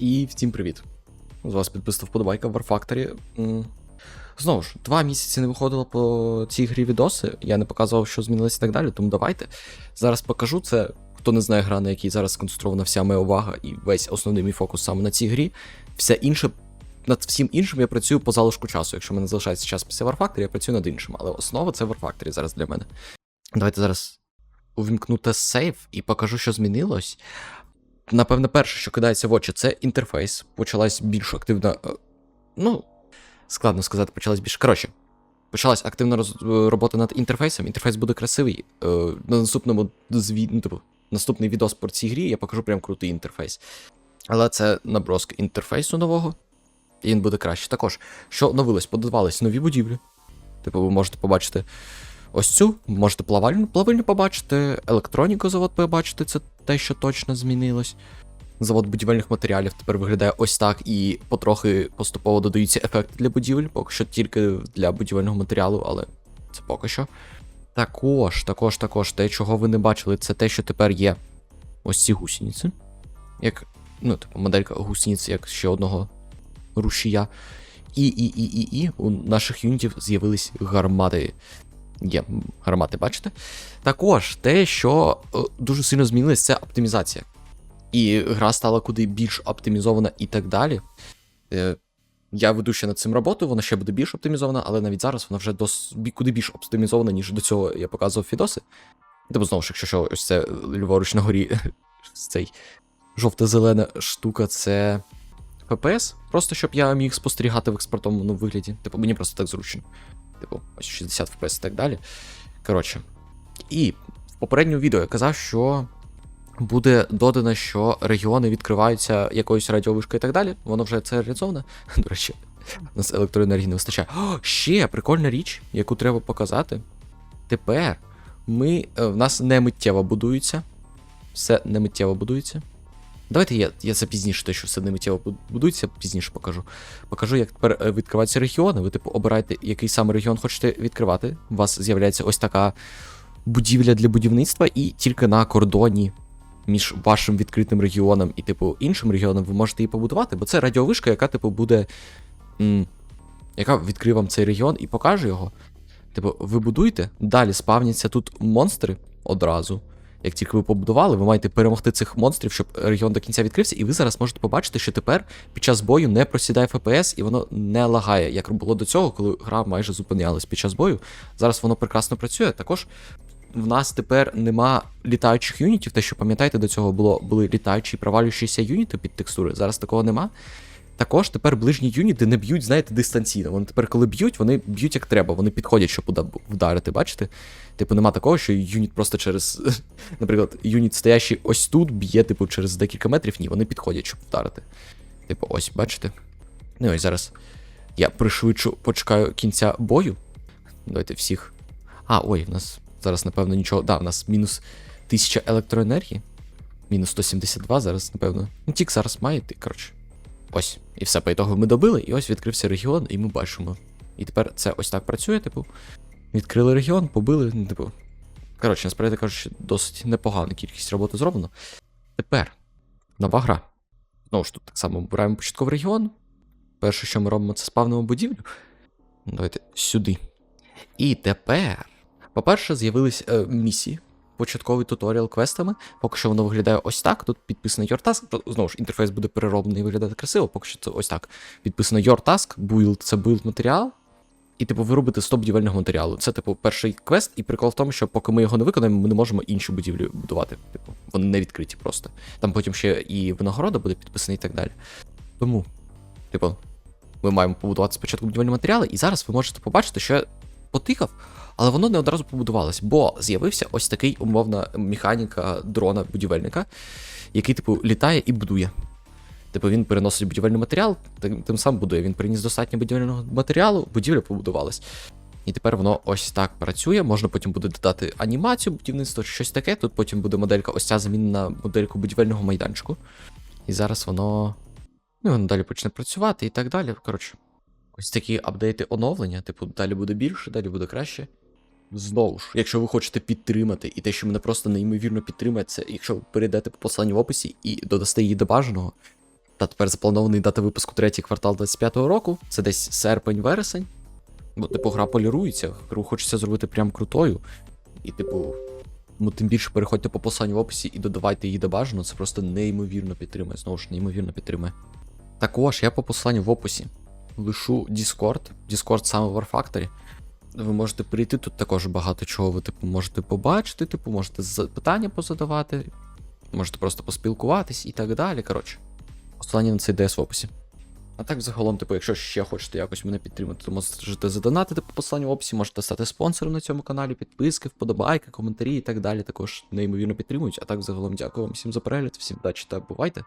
І всім привіт. З вас підписав вподобайка в Warfactory. Знову ж, два місяці не виходило по цій грі відоси. Я не показував, що змінилося і так далі, тому давайте. Зараз покажу це. Хто не знає гра, на якій зараз сконцентрована вся моя увага і весь основний мій фокус саме на цій грі. Все інше, над всім іншим я працюю по залишку часу. Якщо мене залишається час після War Factory, я працюю над іншим. Але основа це War Factory зараз для мене. Давайте зараз увімкну тест сейф і покажу, що змінилось. Напевно, перше, що кидається в очі, це інтерфейс. Почалась більш активна. е, Ну, складно сказати, почалась більш. Коротше, почалась активна роз... е, робота над інтерфейсом. Інтерфейс буде красивий. Е, на наступному зві... ну, типу, наступний відос про цій грі я покажу прям крутий інтерфейс. Але це наброски інтерфейсу нового, і він буде краще. Також, що оновилось, подавались нові будівлі. Типу, ви можете побачити ось цю, можете плавальню, плавильню побачити, електроніку завод побачити, це те, що точно змінилось. Завод будівельних матеріалів тепер виглядає ось так, і потрохи поступово додаються ефекти для будівель, поки що тільки для будівельного матеріалу, але це поки що. Також, також, також, те, чого ви не бачили, це те, що тепер є ось ці гусениці. Як, ну, типу, моделька гусениць, як ще одного рушія. І, і, і, і, і у наших юнітів з'явились гармати. Є гармати, бачите? Також те, що е, дуже сильно змінилось, це оптимізація. І гра стала куди більш оптимізована і так далі. Е, я веду ще над цим роботу, вона ще буде більш оптимізована, але навіть зараз вона вже дос... куди більш оптимізована, ніж до цього я показував відоси. Тобто, знову ж, якщо що, ось це ліворуч на горі, цей жовто-зелена штука, це FPS. Просто щоб я міг спостерігати в експортованому вигляді. Типу, мені просто так зручно. Типу, ось 60 FPS і так далі. Коротше. І в попередньому відео я казав, що буде додано, що регіони відкриваються якоюсь радіовишкою і так далі. Воно вже це реалізовано. До речі, у нас електроенергії не вистачає. О, ще прикольна річ, яку треба показати. Тепер ми, е, в нас не миттєво будується. Все не миттєво будується. Давайте я, я це пізніше, те, що все не миттєво бу- будується, пізніше покажу. Покажу, як тепер е, відкриваються регіони. Ви, типу, обираєте, який саме регіон хочете відкривати. У вас з'являється ось така будівля для будівництва, і тільки на кордоні між вашим відкритим регіоном і, типу, іншим регіоном ви можете її побудувати, бо це радіовишка, яка, типу, буде. М, яка відкриє вам цей регіон і покаже його. Типу, ви будуєте, далі спавняться тут монстри одразу. Як тільки ви побудували, ви маєте перемогти цих монстрів, щоб регіон до кінця відкрився, і ви зараз можете побачити, що тепер під час бою не просідає ФПС і воно не лагає, як було до цього, коли гра майже зупинялась під час бою. Зараз воно прекрасно працює. Також в нас тепер нема літаючих юнітів. Те, що пам'ятаєте, до цього було були літаючі і провалюючіся юніти під текстури. Зараз такого нема. Також тепер ближні юніти не б'ють, знаєте, дистанційно. Вони тепер, коли б'ють, вони б'ють як треба, вони підходять, щоб вдарити, бачите? Типу, нема такого, що юніт просто через. Наприклад, юніт стоящий ось тут б'є, типу, через декілька метрів. Ні, вони підходять, щоб вдарити. Типу, ось, бачите? Ну ось зараз я пришвидшу, почекаю кінця бою. Давайте всіх. А, ой, в нас зараз, напевно, нічого. Да, в нас мінус 1000 електроенергії. Мінус 172 зараз, напевно. Ну, тік зараз має йти, коротше. Ось. І все по ітогу ми добили, і ось відкрився регіон, і ми бачимо. І тепер це ось так працює, типу. Відкрили регіон, побили, ну, типу. Коротше, насправді кажучи, досить непогана кількість роботи зроблено. Тепер нова гра. Знову ж тут так само обираємо початковий регіон. Перше, що ми робимо, це спавнимо будівлю. Давайте сюди. І тепер, по-перше, з'явились е, місії. Початковий туторіал квестами. Поки що воно виглядає ось так. Тут підписано Your Task. Знову ж, інтерфейс буде перероблений і виглядати красиво. Поки що це ось так. Підписано Your Task, build це build матеріал. І, типу, ви робите 100 будівельного матеріалу. Це, типу, перший квест, і прикол в тому, що поки ми його не виконаємо, ми не можемо інші будівлі будувати. Типу, вони не відкриті просто. Там потім ще і винагорода буде підписана і так далі. Тому, типу, ми маємо побудувати спочатку будівельні матеріали, і зараз ви можете побачити, що я потикав, але воно не одразу побудувалось, бо з'явився ось такий умовна механіка дрона будівельника, який, типу, літає і будує. Типу він переносить будівельний матеріал, тим, тим самим будує. Він приніс достатньо будівельного матеріалу, будівля побудувалась. І тепер воно ось так працює. Можна потім буде додати анімацію, будівництво чи щось таке. Тут потім буде моделька, ось ця замінена модельку будівельного майданчику. І зараз воно. Ну, воно далі почне працювати і так далі. Коротше, ось такі апдейти оновлення. Типу, далі буде більше, далі буде краще. Знову ж, якщо ви хочете підтримати, і те, що мене просто неймовірно підтримує, це якщо ви перейдете по посиланню в описі і додасте її до бажаного, Та тепер запланований дата випуску третій квартал 25-го року. Це десь серпень-вересень. Бо, типу, гра полірується, гру хочеться зробити прям крутою. І, типу, ну тим більше переходьте по посиланню в описі і додавайте її до бажаного, це просто неймовірно підтримує. Знову ж неймовірно підтримує. Також я по посиланню в описі лишу Discord. Discord саме в War Factory. Ви можете прийти, тут також багато чого ви типу, можете побачити, типу, можете запитання позадавати, можете просто поспілкуватись і так далі. Коротше, посилання на цей ДС в описі. А так, загалом, типу, якщо ще хочете якось мене підтримати, то можете задонатити по посиланню в описі, можете стати спонсором на цьому каналі, підписки, вподобайки, коментарі і так далі. Також неймовірно підтримують. А так, загалом, дякую вам всім за перегляд, всім вдачі та бувайте.